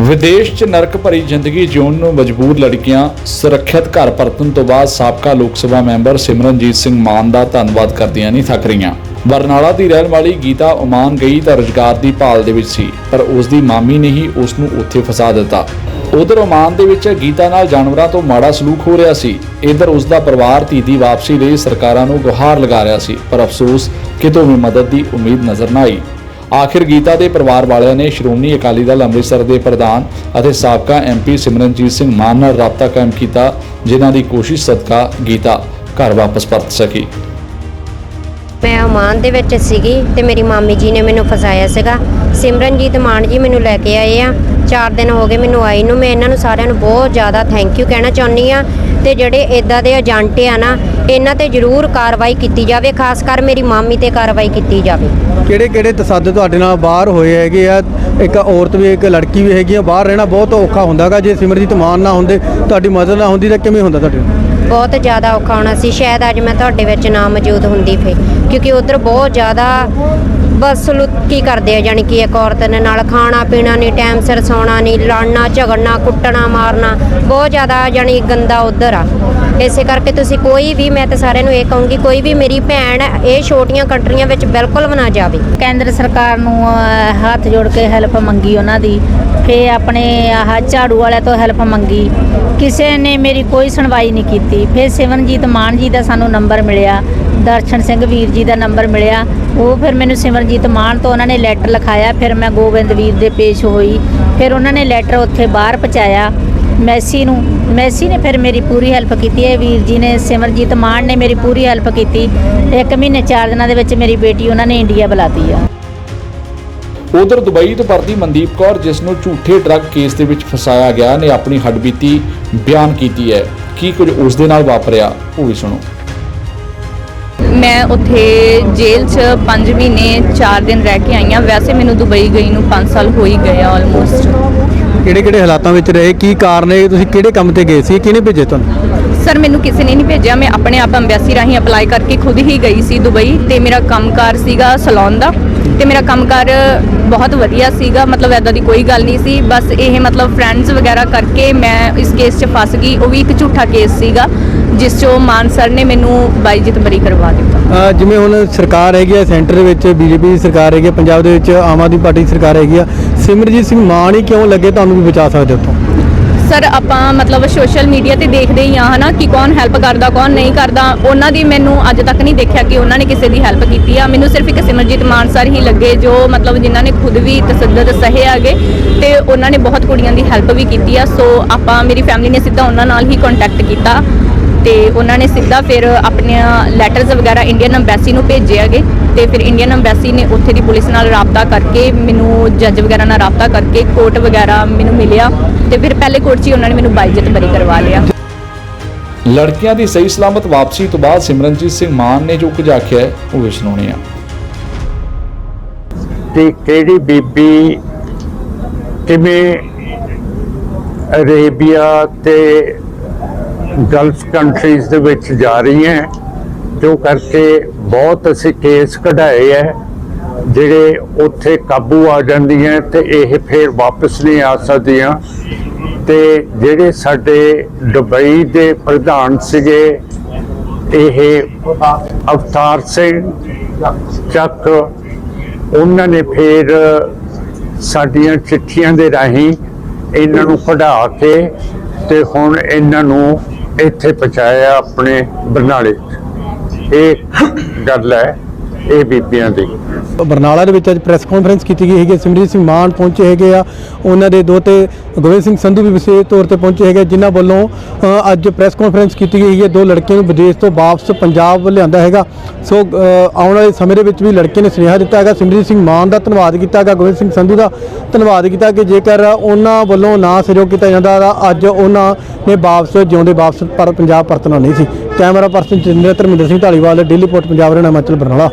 ਵਿਦੇਸ਼ 'ਚ ਨਰਕ ਭਰੀ ਜ਼ਿੰਦਗੀ ਜਿਉਣ ਨੂੰ ਮਜਬੂਰ ਲੜਕੀਆਂ ਸੁਰੱਖਿਅਤ ਘਰ ਪਰਤਣ ਤੋਂ ਬਾਅਦ ਸਾਬਕਾ ਲੋਕ ਸਭਾ ਮੈਂਬਰ ਸਿਮਰਨਜੀਤ ਸਿੰਘ ਮਾਨ ਦਾ ਧੰਨਵਾਦ ਕਰਦੀਆਂ ਨਹੀਂ ਥੱਕ ਰਹੀਆਂ। ਬਰਨਾਲਾ ਦੀ ਰਹਿਣ ਵਾਲੀ ਗੀਤਾ ਓਮਾਨ ਗਈ ਤਾਂ ਰੁਜ਼ਗਾਰ ਦੀ ਭਾਲ ਦੇ ਵਿੱਚ ਸੀ, ਪਰ ਉਸ ਦੀ ਮਾਮੀ ਨੇ ਹੀ ਉਸ ਨੂੰ ਉੱਥੇ ਫਸਾ ਦਿੱਤਾ। ਉਧਰ ਓਮਾਨ ਦੇ ਵਿੱਚ ਗੀਤਾ ਨਾਲ ਜਾਨਵਰਾਂ ਤੋਂ ਮਾੜਾ ਸਲੂਕ ਹੋ ਰਿਹਾ ਸੀ। ਇਧਰ ਉਸ ਦਾ ਪਰਿਵਾਰ ਧੀ ਦੀ ਵਾਪਸੀ ਲਈ ਸਰਕਾਰਾਂ ਨੂੰ ਗੁਹਾਰ ਲਗਾ ਰਿਹਾ ਸੀ, ਪਰ ਅਫਸੋਸ ਕਿਤੋਂ ਵੀ ਮਦਦ ਦੀ ਉਮੀਦ ਨਜ਼ਰ ਨਾ ਆਈ। ਆਖਿਰ ਗੀਤਾ ਦੇ ਪਰਿਵਾਰ ਵਾਲਿਆਂ ਨੇ ਸ਼੍ਰੋਮਣੀ ਅਕਾਲੀ ਦਲ ਅੰਮ੍ਰਿਤਸਰ ਦੇ ਪ੍ਰਧਾਨ ਅਤੇ ਸਾਬਕਾ ਐਮਪੀ ਸਿਮਰਨਜੀਤ ਸਿੰਘ ਮਾਨ ਨਾਲ ਰਾਬਤਾ ਕਾਇਮ ਕੀਤਾ, ਜਿਨ੍ਹਾਂ ਦੀ ਕੋਸ਼ਿਸ਼ ਸਦਕਾ ਗੀਤਾ ਘਰ ਵਾਪਸ ਪਰਤ ਸਕੀ। ਮੈਂ ਓਮਾਨ ਦੇ ਵਿੱਚ ਸੀਗੀ ਤੇ ਮੇਰੀ ਮਾਮੀ ਜੀ ਨੇ ਮੈਨੂੰ ਫਸਾਇਆ ਸੀਗਾ। ਸਿਮਰਨਜੀਤ ਮਾਨ ਜੀ ਮੈਨੂੰ ਲੈ ਕੇ ਆਏ ਆ। 4 ਦਿਨ ਹੋ ਗਏ ਮੈਨੂੰ ਆਈ ਨੂੰ। ਮੈਂ ਇਹਨਾਂ ਨੂੰ ਸਾਰਿਆਂ ਨੂੰ ਬਹੁਤ ਜ਼ਿਆਦਾ ਥੈਂਕ ਯੂ ਕਹਿਣਾ ਚਾਹੁੰਦੀ ਆ। ਤੇ ਜਿਹੜੇ ਇਦਾਂ ਦੇ ਏਜੰਟ ਆ ਨਾ ਇਹਨਾਂ ਤੇ ਜ਼ਰੂਰ ਕਾਰਵਾਈ ਕੀਤੀ ਜਾਵੇ ਖਾਸ ਕਰ ਮੇਰੀ ਮਾਮੀ ਤੇ ਕਾਰਵਾਈ ਕੀਤੀ ਜਾਵੇ। ਕਿਹੜੇ ਕਿਹੜੇ ਤਸੱਦਦ ਤੁਹਾਡੇ ਨਾਲ ਬਾਹਰ ਹੋਏ ਹੈਗੇ ਆ? ਇੱਕ ਔਰਤ ਵੀ ਇੱਕ ਲੜਕੀ ਵੀ ਹੈਗੀ ਆ ਬਾਹਰ ਰਹਿਣਾ ਬਹੁਤ ਔਖਾ ਹੁੰਦਾਗਾ ਜੇ ਸਿਮਰਜੀਤ ਮਾਨ ਨਾ ਹੁੰਦੇ ਤੁਹਾਡੀ ਮਦਦ ਨਾ ਹੁੰਦੀ ਤਾਂ ਕਿਵੇਂ ਹੁੰਦਾ ਤੁਹਾਡੇ ਨਾਲ? ਬਹੁਤ ਜ਼ਿਆਦਾ ਔਖਾ ਹੋਣਾ ਸੀ। ਸ਼ਾਇਦ ਅੱਜ ਮੈਂ ਤੁਹਾਡੇ ਵਿੱਚ ਨਾ ਮੌਜੂਦ ਹੁੰਦੀ ਫੇ ਕਿਉਂਕਿ ਉਧਰ ਬਹੁਤ ਜ਼ਿਆਦਾ ਬਸ ਕੀ ਕਰਦੇ ਆ ਜਾਣੀ ਕਿ ਇੱਕ ਔਰਤ ਨੇ ਨਾਲ ਖਾਣਾ ਪੀਣਾ ਨਹੀਂ ਟਾਈਮ ਸਿਰ ਸੌਣਾ ਨਹੀਂ ਲੜਨਾ ਝਗੜਨਾ ਕੁੱਟਣਾ ਮਾਰਨਾ ਬਹੁਤ ਜ਼ਿਆਦਾ ਜਾਣੀ ਗੰਦਾ ਉਧਰ ਆ। ਇਸੇ ਕਰਕੇ ਤੁਸੀਂ ਕੋਈ ਵੀ ਮੈਂ ਤਾਂ ਸਾਰਿਆਂ ਨੂੰ ਇਹ ਕਹੂੰਗੀ ਕੋਈ ਵੀ ਮੇਰੀ ਭੈਣ ਇਹ ਛੋਟੀਆਂ ਕੰਟਰੀਆਂ ਵਿੱਚ ਬਿਲਕੁਲ ਵੀ ਨਾ ਜਾਵੇ। ਕੇਂਦਰ ਸਰਕਾਰ ਨੂੰ ਅਹ, ਹੱਥ ਜੋੜ ਕੇ ਹੈਲਪ ਮੰਗੀ ਉਹਨਾਂ ਦੀ। ਫੇ ਆਪਣੇ ਆਹ ਝਾੜੂ ਵਾਲਿਆਂ ਤੋਂ ਹੈਲਪ ਮੰਗੀ। ਕਿਸੇ ਨੇ ਮੇਰੀ ਕੋਈ ਸੁਣਵਾਈ ਨਹੀਂ ਕੀਤੀ। ਫੇ ਸਿਮਰਨਜੀਤ ਮਾਨ ਜੀ ਦਾ ਸਾਨੂੰ ਨੰਬਰ ਮਿਲਿਆ। ਦਰਸ਼ਨ ਸਿੰਘ ਵੀਰ ਜੀ ਦਾ ਨੰਬਰ ਮਿਲਿਆ। ਉਹ ਫਿਰ ਮੈਨੂੰ ਸਿਮਰਨਜੀਤ ਮਾਨ ਤੋਂ ਉਹਨਾਂ ਨੇ ਲੈਟਰ ਲਿਖਾਇਆ, ਫਿਰ ਮੈਂ ਗੋਬਿੰਦ ਦੇ ਪੇਸ਼ ਹੋਈ। ਫਿਰ ਉਹਨਾਂ ਨੇ ਲੈਟਰ ਉੱਥੇ ਬਾਹਰ ਪਹੁੰਚਾਇਆ ਮੈਸੀ ਨੂੰ। ਮੈਸੀ ਨੇ ਫਿਰ ਮੇਰੀ ਪੂਰੀ ਹੈਲਪ ਕੀਤੀ। ਹੈ ਵੀਰ ਜੀ ਨੇ, ਸਿਮਰਜੀਤ ਮਾਨ ਨੇ ਮੇਰੀ ਪੂਰੀ ਹੈਲਪ ਕੀਤੀ। ਇੱਕ ਮਹੀਨੇ, ਚਾਰ ਦਿਨਾਂ ਦੇ ਵਿੱਚ ਮੇਰੀ ਬੇਟੀ ਉਹਨਾਂ ਨੇ ਇੰਡੀਆ ਬੁਲਾਤੀ ਆ। ਉਧਰ ਦੁਬਈ ਤੋਂ ਪਰਦੀ ਮਨਦੀਪ ਕੌਰ, ਜਿਸ ਨੂੰ ਝੂਠੇ ਡਰੱਗ ਕੇਸ ਦੇ ਵਿੱਚ ਫਸਾਇਆ ਗਿਆ, ਨੇ ਆਪਣੀ ਹੱਡਬੀਤੀ ਬਿਆਨ ਕੀਤੀ ਹੈ। ਕੀ ਕੁਝ ਉਸ ਦੇ ਨਾਲ ਵਾਪਰਿਆ, ਉਹ ਵੀ ਸੁਣੋ। ਮੈਂ ਉੱਥੇ ਜੇਲ੍ਹ 'ਚ 5 ਮਹੀਨੇ 4 ਦਿਨ ਰਹਿ ਕੇ ਆਈ ਹਾਂ। ਵੈਸੇ ਮੈਨੂੰ ਦੁਬਈ ਗਈ ਨੂੰ 5 ਸਾਲ ਹੋ ਹੀ ਗਏ ਆ ਆਲਮੋਸਟ ਕਿਹੜੇ ਕਿਹੜੇ ਹਾਲਾਤਾਂ ਵਿੱਚ ਰਹੇ? ਕੀ ਕਾਰਨ ਹੈ? ਤੁਸੀਂ ਕਿਹੜੇ ਕੰਮ ਤੇ ਗਏ ਸੀ? ਕਿਹਨੇ ਭੇਜੇ ਤੁਹਾਨੂੰ? ਸਰ ਮੈਨੂੰ ਕਿਸੇ ਨੇ ਨਹੀਂ ਭੇਜਿਆ। ਮੈਂ ਆਪਣੇ ਆਪ ਅੰਬੈਸੀ ਰਾਹੀਂ ਅਪਲਾਈ ਕਰਕੇ ਖੁਦ ਹੀ ਗਈ ਸੀ ਦੁਬਈ ਤੇ ਮੇਰਾ ਕੰਮਕਾਰ ਸੀਗਾ ਸਲੂਨ ਦਾ ਤੇ ਮੇਰਾ ਕੰਮਕਾਰ ਬਹੁਤ ਵਧੀਆ ਸੀਗਾ। ਮਤਲਬ ਐਦਾਂ ਦੀ ਕੋਈ ਗੱਲ ਨਹੀਂ ਸੀ। ਬਸ ਇਹ ਮਤਲਬ ਫਰੈਂਡਸ ਵਗੈਰਾ ਕਰਕੇ ਮੈਂ ਇਸ ਕੇਸ 'ਚ ਫਸ ਗਈ। ਉਹ ਵੀ ਇੱਕ ਝੂਠਾ ਕੇਸ ਸੀਗਾ ਜਿਸ 'ਚੋਂ ਮਾਨ ਸਰ ਨੇ ਮੈਨੂੰ ਬਾਈਜਿਤ ਬਰੀ ਕਰਵਾ ਦਿੱਤਾ। ਜਿਵੇਂ ਹੁਣ ਸਰਕਾਰ ਹੈਗੀ ਹੈ ਸੈਂਟਰ ਦੇ ਵਿੱਚ ਬੀਜੇਪੀ ਦੀ ਸਰਕਾਰ ਹੈਗੀ ਹੈ ਪੰਜਾਬ ਦੇ ਵਿੱਚ ਆਮ ਆਦਮੀ ਪਾਰਟੀ ਦੀ ਸਰਕਾਰ ਹੈਗੀ ਆ ਸਿਮਰਜੀਤ ਸਿੰਘ ਮਾਨ ਹੀ ਕਿਉਂ ਲੱਗੇ? ਤੁਹਾਨੂੰ ਵੀ ਬਚਾ ਸਕਦੇ ਉੱਥੋਂ। ਸਰ, ਆਪਾਂ ਮਤਲਬ ਸੋਸ਼ਲ ਮੀਡੀਆ ਤੇ ਦੇਖਦੇ ਹੀ ਆ ਹਨਾ ਕਿ ਕੌਣ ਹੈਲਪ ਕਰਦਾ, ਕੌਣ ਨਹੀਂ ਕਰਦਾ। ਉਹਨਾਂ ਦੀ ਮੈਨੂੰ ਅੱਜ ਤੱਕ ਨਹੀਂ ਦੇਖਿਆ ਕਿ ਉਹਨਾਂ ਨੇ ਕਿਸੇ ਦੀ ਹੈਲਪ ਕੀਤੀ ਆ। ਮੈਨੂੰ ਸਿਰਫ ਇੱਕ ਸਿਮਰਜੀਤ ਮਾਨ ਸਰ ਹੀ ਲੱਗੇ, ਜੋ ਮਤਲਬ ਜਿਨ੍ਹਾਂ ਨੇ ਖੁਦ ਵੀ ਤਸੱਦਦ ਸਹੇ ਆਗੇ ਤੇ ਉਹਨਾਂ ਨੇ ਬਹੁਤ ਕੁੜੀਆਂ ਦੀ ਹੈਲਪ ਵੀ ਕੀਤੀ ਆ। ਸੋ ਆਪਾਂ, ਮੇਰੀ ਫੈਮਿਲੀ ਨੇ ਸਿੱਧਾ ਉਹਨਾਂ ਨਾਲ ਹੀ ਕੰਟੈਕਟ ਕੀਤਾ। ਤੇ ਉਹਨਾਂ ਨੇ ਸਿੱਧਾ ਫਿਰ ਆਪਣੀਆਂ ਲੈਟਰਸ ਵਗੈਰਾ ਇੰਡੀਅਨ ਅੰਬੈਸੀ ਨੂੰ ਭੇਜੇ ਹੈਗੇ ਤੇ ਫਿਰ ਇੰਡੀਅਨ ਅੰਬੈਸੀ ਨੇ ਉੱਥੇ ਦੀ ਪੁਲਿਸ ਨਾਲ ਰਾਬਤਾ ਕਰਕੇ ਮੈਨੂੰ ਜੱਜ ਵਗੈਰਾ ਨਾਲ ਰਾਬਤਾ ਕਰਕੇ ਕੋਰਟ ਵਗੈਰਾ ਮੈਨੂੰ ਮਿਲਿਆ ਤੇ ਫਿਰ ਪਹਿਲੇ ਕੋਰਟ 'ਚ ਹੀ ਉਹਨਾਂ ਨੇ ਮੈਨੂੰ ਬਾਈਜਤ ਬਰੀ ਕਰਵਾ ਲਿਆ। ਲੜਕੀਆਂ ਦੀ ਸਹੀ ਸਲਾਮਤ ਵਾਪਸੀ ਤੋਂ ਬਾਅਦ ਸਿਮਰਨਜੀਤ ਸਿੰਘ ਮਾਨ ਨੇ ਜੋ ਕੁਝ ਆਖਿਆ ਉਹ ਵੀ ਸੁਣਾਉਣੇ ਆ। ਤੇ ਕਿਹੜੀ ਬੀਬੀ ਕਿਵੇਂ ਅਰੇਬੀਆ ਤੇ ਗਲਫ ਕੰਟਰੀਜ਼ ਦੇ ਵਿੱਚ ਜਾ ਰਹੀ ਹੈ ਜੋ ਕਰਕੇ ਬਹੁਤ ਅਸੀਂ ਕੇਸ ਕਢਾਏ ਹੈ, ਜਿਹੜੇ ਉੱਥੇ ਕਾਬੂ ਆ ਜਾਂਦੀਆਂ ਤੇ ਇਹ ਫਿਰ ਵਾਪਸ ਨਹੀਂ ਆ ਸਕਦੀਆਂ। ਤੇ ਜਿਹੜੇ ਸਾਡੇ ਦੁਬਈ ਦੇ ਪ੍ਰਧਾਨ ਸੀਗੇ, ਇਹ ਅਵਤਾਰ ਸਿੰਘ ਚੱਕ, ਉਹਨਾਂ ਨੇ ਫਿਰ ਸਾਡੀਆਂ ਚਿੱਠੀਆਂ ਦੇ ਰਾਹੀਂ ਇਹਨਾਂ ਨੂੰ ਕਢਾ ਕੇ ਤੇ ਹੁਣ ਇਹਨਾਂ ਨੂੰ ਇੱਥੇ ਪਹੁੰਚਾਇਆ ਆਪਣੇ ਬਰਨਾਲੇ 'ਚ। ਇਹ ਗੱਲ ਹੈ ਇਹ ਬੀਬੀਆਂ ਦੀ ਬਰਨਾਲਾ ਦੇ ਵਿੱਚ ਅੱਜ ਪ੍ਰੈਸ ਕਾਨਫਰੰਸ ਕੀਤੀ ਗਈ ਹੈਗੀ ਸਿਮਰਜੀਤ ਸਿੰਘ ਮਾਨ ਪਹੁੰਚੇ ਹੈਗੇ ਆ। ਉਹਨਾਂ ਦੇ ਦੋਤੇ ਗੋਬਿੰਦ ਸਿੰਘ ਸੰਧੂ ਵੀ ਵਿਸ਼ੇਸ਼ ਤੌਰ ਤੇ ਪਹੁੰਚੇ ਹੈਗੇ ਜਿਨ੍ਹਾਂ ਵੱਲੋਂ ਅੱਜ ਪ੍ਰੈਸ ਕਾਨਫਰੰਸ ਕੀਤੀ ਗਈ ਹੈ। ਦੋ ਲੜਕੀਆਂ ਨੂੰ ਵਿਦੇਸ਼ ਤੋਂ ਵਾਪਸ ਪੰਜਾਬ ਲਿਆਂਦਾ ਹੈਗਾ। ਸੋ ਆਉਣ ਵਾਲੇ ਸਮੇਂ ਦੇ ਵਿੱਚ ਵੀ ਲੜਕੇ ਨੇ ਸੁਨੇਹਾ ਦਿੱਤਾ ਹੈਗਾ। ਸਿਮਰਜੀਤ ਸਿੰਘ ਮਾਨ ਦਾ ਧੰਨਵਾਦ ਕੀਤਾ ਹੈਗਾ। ਗੋਬਿੰਦ ਸਿੰਘ ਸੰਧੂ ਦਾ ਧੰਨਵਾਦ ਕੀਤਾ ਕਿ ਜੇਕਰ ਉਹਨਾਂ ਵੱਲੋਂ ਨਾ ਸਹਿਯੋਗ ਕੀਤਾ ਜਾਂਦਾ ਤਾਂ ਅੱਜ ਉਹਨਾਂ ਨੇ ਵਾਪਸ ਜਿਉਂਦੇ ਵਾਪਸ ਪਰ ਪੰਜਾਬ ਪਰਤਣਾ ਨਹੀਂ ਸੀ। Camera person Jinder Dharminder Singh Dhaliwal, daily post Punjab Haryana, Himachal, Barnala.